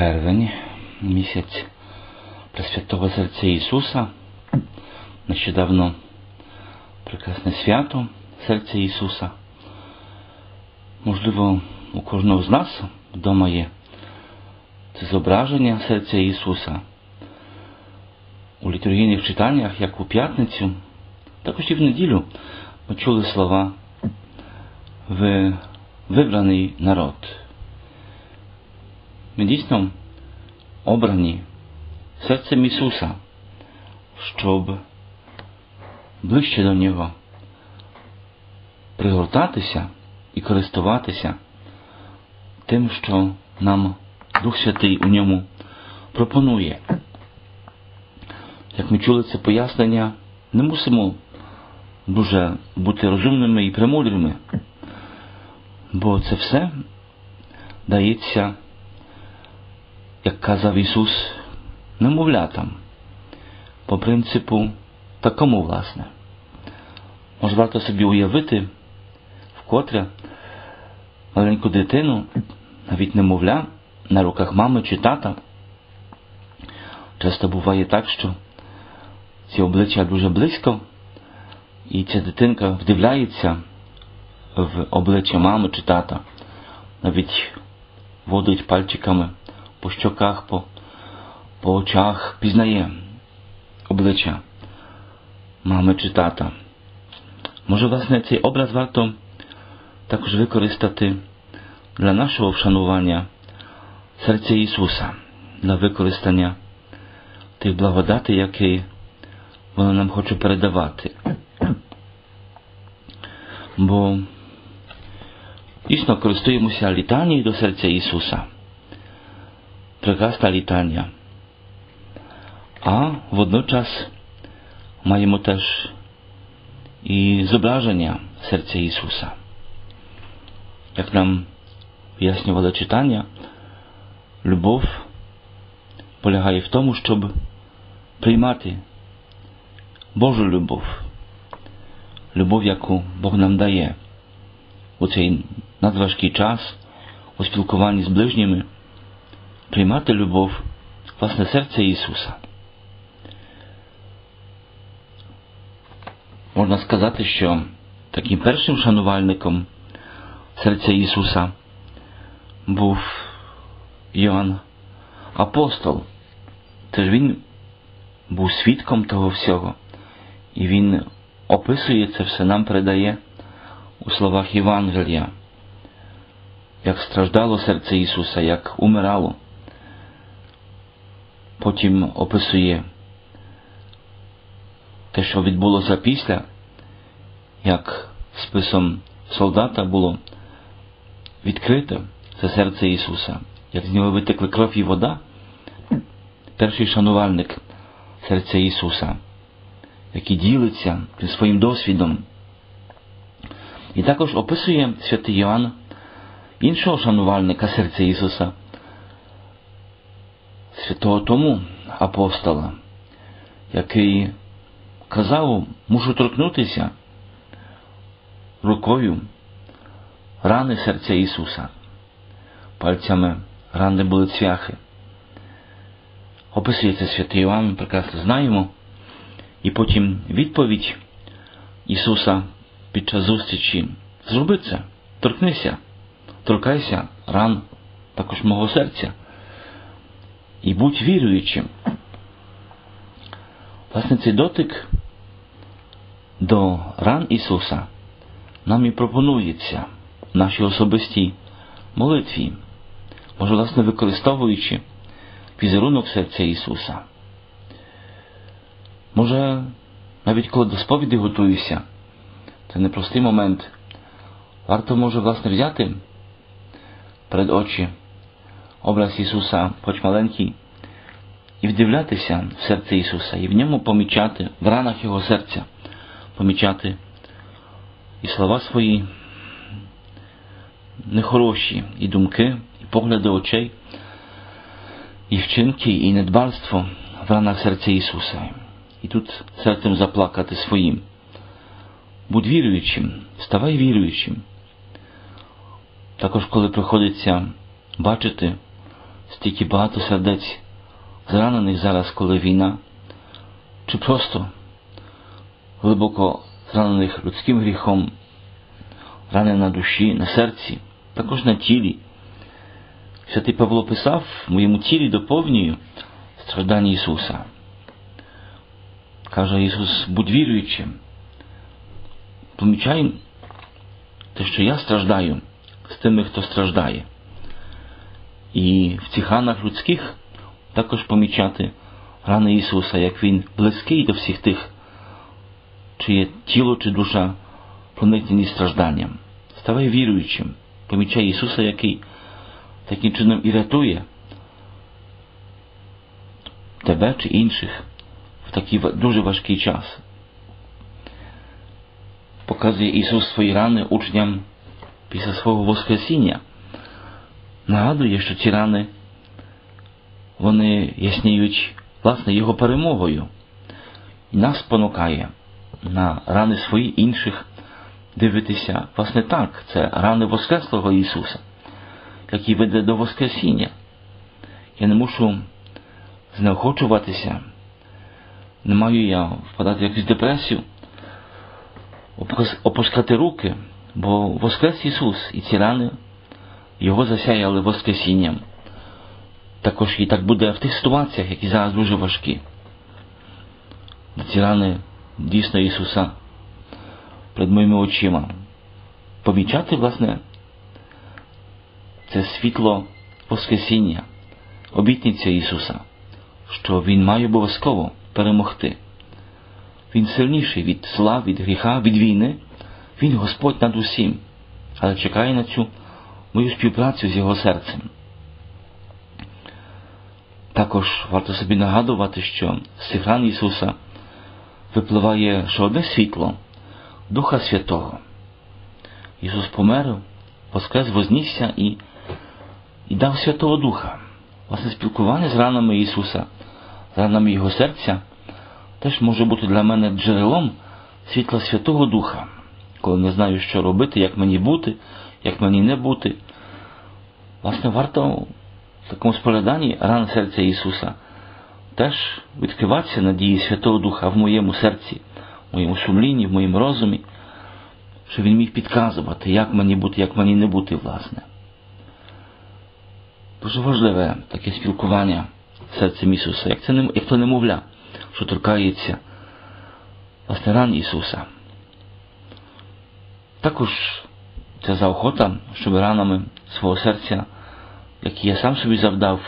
червень, місяць Пресвятого Серця Ісуса. Нещодавно прекрасне свято Серця Ісуса. Можливо, у кожного з нас вдома є це зображення серця Ісуса. У літургійних читаннях, як у п'ятницю, також і в неділю ми чули слова ви вибраний народ. Ми дійсно обрані серцем Ісуса, щоб ближче до Нього пригортатися і користуватися тим, що нам Дух Святий у ньому пропонує. Як ми чули це пояснення, не мусимо дуже бути розумними і премудрими, бо це все дається, як казав Ісус, немовлятам, по принципу такому, власне. Може варто собі уявити, вкотре маленьку дитину, навіть немовля, на руках мами чи тата. Часто буває так, що ці обличчя дуже близько, і ця дитинка вдивляється в обличчя мами чи тата, навіть водить пальчиками по щоках, по, по очах, пізнає обличчя мами чи тата. Може, власне, цей образ варто також використати для нашого вшанування серця Ісуса, для використання тих благодати, які воно нам хоче передавати. Бо дійсно користуємося літанією до серця Ісуса. Прекрасна літання. А водночас маємо теж і зображення серця Ісуса. Як нам пояснювали читання, любов полягає в тому, щоб приймати Божу любов, любов, яку Бог нам дає у цей надважкий час у спілкуванні з ближніми, приймати любов, власне серце Ісуса. Можна сказати, що таким першим шанувальником серця Ісуса був Йоанн Апостол. Тож він був свідком того всього, і він описує це все, нам передає у словах Євангелія, як страждало серце Ісуса, як умирало. Потім описує те, що відбулося після, як списом солдата було відкрите це серце Ісуса, як з нього витекли кров і вода, перший шанувальник серця Ісуса, який ділиться своїм досвідом. І також описує святий Йоанн іншого шанувальника серця Ісуса, святого тому апостола, який казав, мушу торкнутися рукою рани серця Ісуса. Пальцями рани були цвяхи. Описується святий Іван, ми прекрасно знаємо. І потім відповідь Ісуса під час зустрічі зроби це, торкнися, торкайся ран також мого серця. І будь віруючим. Власне, цей дотик до ран Ісуса нам і пропонується в нашій особистій молитві, може, власне, використовуючи візерунок серця Ісуса. Може, навіть коли до сповіді готуюся, це непростий момент, варто може, власне, взяти перед очі образ Ісуса, хоч маленький, і вдивлятися в серце Ісуса, і в ньому помічати, в ранах Його серця, помічати і слова свої нехороші, і думки, і погляди очей, і вчинки, і недбальство в ранах серця Ісуса. І тут серцем заплакати своїм. Будь віруючим, ставай віруючим. Також, коли приходиться бачити стільки багато сердець зранених зараз, коли війна, чи просто глибоко зранених людським гріхом, рани на душі, на серці, також на тілі. Святий Павло писав, в моєму тілі доповнюю страждання Ісуса. Каже Ісус, будь віруючим. Помічай те, що я страждаю з тими, хто страждає. І в цих ранах людських також помічати рани Ісуса, як Він близький до всіх тих, чиє тіло чи душа проникнені стражданням. Ставай віруючим, помічай Ісуса, який таким чином і рятує тебе чи інших в такий дуже важкий час. Показує Ісус свої рани учням після свого Воскресіння. Нагадує, що ці рани вони ясніють власне Його перемогою. І нас спонукає на рани свої інших дивитися, власне так, це рани Воскреслого Ісуса, який веде до Воскресіння. Я не мушу знеохочуватися, не маю я впадати в якусь депресію, опускати руки, бо Воскрес Ісус і ці рани Його засяяли Воскресінням. Також і так буде в тих ситуаціях, які зараз дуже важкі. Ці рани дійсно Ісуса перед моїми очима. Помічати, власне, це світло Воскресіння, обітниця Ісуса, що Він має обов'язково перемогти. Він сильніший від зла, від гріха, від війни. Він Господь над усім, але чекає на цю мою співпрацю з Його серцем. Також варто собі нагадувати, що з цих ран Ісуса випливає ще одне світло Духа Святого. Ісус помер, воскрес, вознісся і, і дав Святого Духа. Власне спілкування з ранами Ісуса, з ранами Його серця, теж може бути для мене джерелом світла Святого Духа, коли не знаю, що робити, як мені бути, як мені не бути. Власне, варто в такому спогляданні ран серця Ісуса теж відкриватися надії Святого Духа в моєму серці, в моєму сумлінні, в моєму розумі, що Він міг підказувати, як мені бути, як мені не бути, власне. Дуже важливе таке спілкування з серцем Ісуса, як це як то немовля, що торкається власне ран Ісуса. Також ця заохота, щоб ранами свого серця, які я сам собі завдав,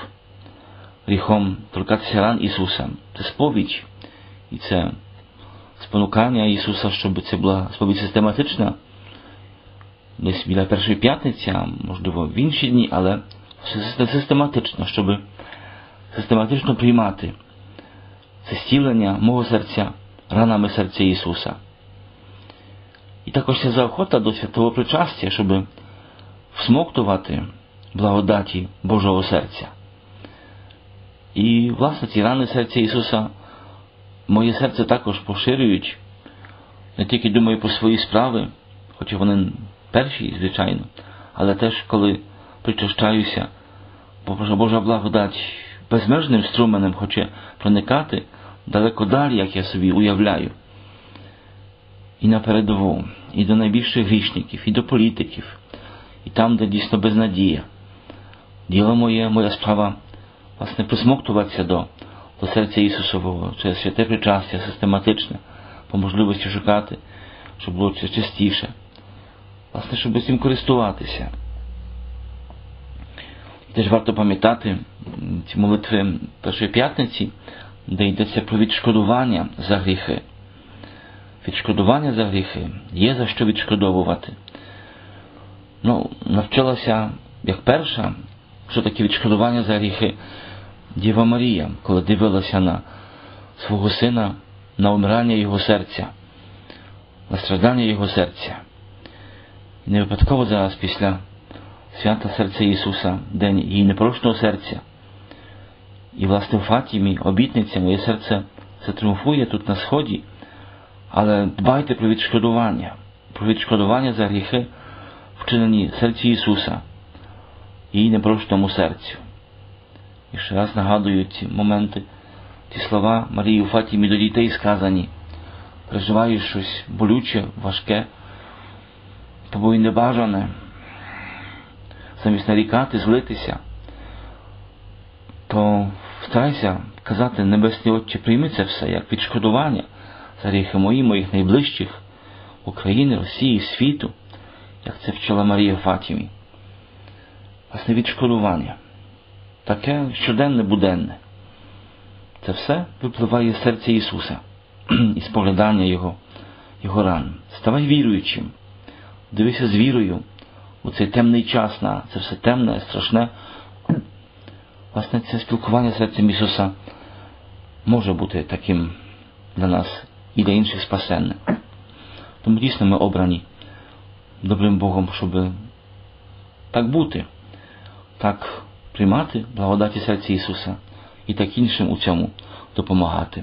гріхом торкатися ран Ісуса. Це сповідь і це спонукання Ісуса, щоб це була сповідь систематична. Десь біля першої п'ятниці, а можливо в інші дні, але систематично, щоб систематично приймати це зцілення мого серця ранами серця Ісуса. І також ця заохота до святого причастя, щоб всмоктувати благодаті Божого серця. І, власне, ці рани серця Ісуса, моє серце також поширюють, не тільки думаю про свої справи, хоча вони перші, звичайно, але теж коли причащаюся, Божа Божа благодать безмежним струменем хоче проникати далеко далі, як я собі уявляю. І на передову, і до найбільших грішників, і до політиків, і там, де дійсно безнадія. Діло моє, моя справа власне присмоктуватися до до серця Ісусового, через святе причастя, систематичне, по можливості шукати, щоб було частіше, власне, щоб цим користуватися. І теж варто пам'ятати ці молитви першої п'ятниці, де йдеться про відшкодування за гріхи. Відшкодування за гріхи є за що відшкодовувати. Ну, навчилася як перша що таке відшкодування за гріхи Діва Марія, коли дивилася на свого сина, на умирання його серця, на страдання його серця. І не випадково зараз після свята серця Ісуса, День її непорочного серця. І, власне, в Фатімі, обітниця, моє серце затріумфує тут на сході, але дбайте про відшкодування, про відшкодування за гріхи, вчинені в серці Ісуса її непрошеному серцю. І ще раз нагадую ці моменти, ті слова Марії у Фатімі до дітей сказані. Переживаєш щось болюче, важке, тобою небажане. Замість нарікати, злитися, то старайся казати, Небесний Отче, прийми це все як відшкодування гріхи мої, моїх найближчих, України, Росії, світу, як це вчила Марія Фатімі. Власне відшкодування. Таке щоденне, буденне. Це все випливає з серця Ісуса і споглядання Його, Його ран. Ставай віруючим, дивися з вірою у цей темний час на це все темне, страшне. Власне, це спілкування з серцем Ісуса може бути таким для нас і для інших спасенне. Тому дійсно ми обрані добрим Богом, щоб так бути, так приймати благодаті серця Ісуса і так іншим у цьому допомагати.